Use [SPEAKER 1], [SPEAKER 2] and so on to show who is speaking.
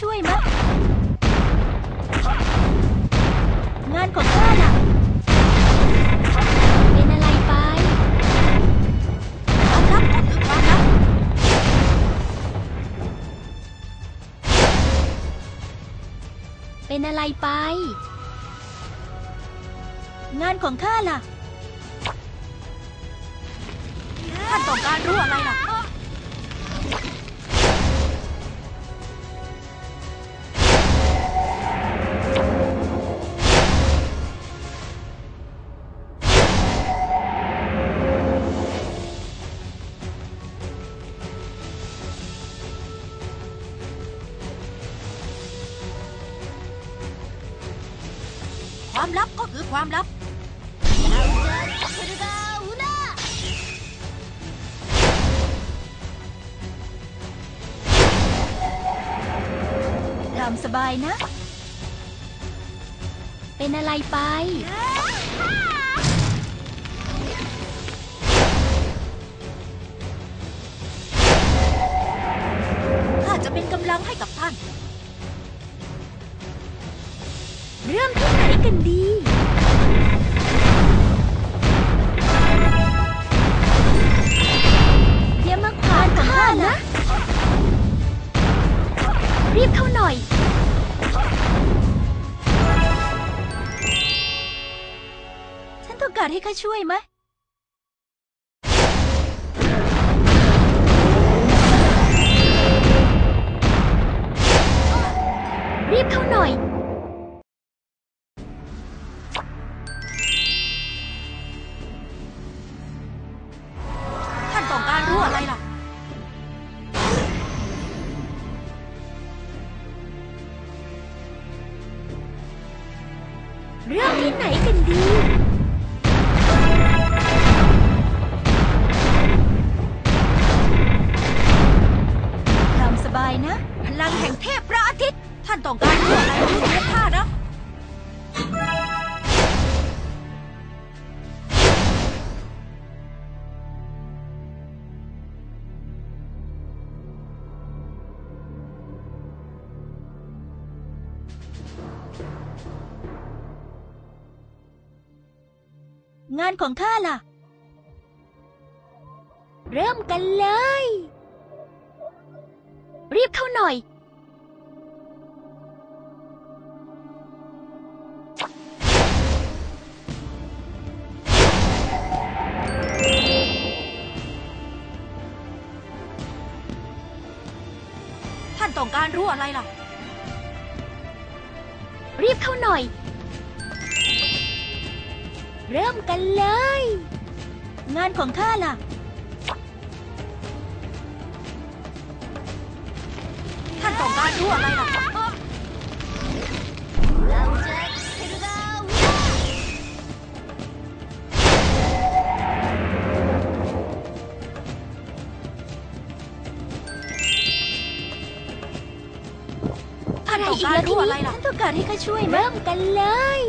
[SPEAKER 1] ช่วยไหมงานของข้าล่ะ เป็นอะไรไป
[SPEAKER 2] ความลับก็คือความลับ
[SPEAKER 1] เป็นอะไรไป งานของข้าล่ะ
[SPEAKER 2] ท่านต้องการรู้อะไรล่ะ ความลับก็คือความลับ
[SPEAKER 1] ตามสบายนะ เป็นอะไรไป
[SPEAKER 2] ข้าจะเป็นกำลังให้กับท่าน
[SPEAKER 1] เริ่มที่ กันดี เดี๋ย่มาขวางข้านะ รีบเข้าหน่อย ฉันต้องการให้ข้าช่วยไหม อะ
[SPEAKER 2] ไรล่ะ
[SPEAKER 1] เรื่องที่ไหนกันดี ตามสบายนะ
[SPEAKER 2] พลังแห่งเทพพระอาทิตย์ ท่านต้องการอะไรรู้เรียกข้านะ
[SPEAKER 1] งานของข้าล่ะ เริ่มกันเลย รีบเข้าหน่อย
[SPEAKER 2] ท่านต้องการรู้อะไรล่ะ
[SPEAKER 1] รีบเข้าหน่อย เริ่มกันเลย งานของข้าล่ะ
[SPEAKER 2] ท่านต้องการรู้อะไรล่ะ
[SPEAKER 1] อะไรอีกล่ะทีนี้ฉันต้องการให้ข้าช่วยเริ่มกันเลย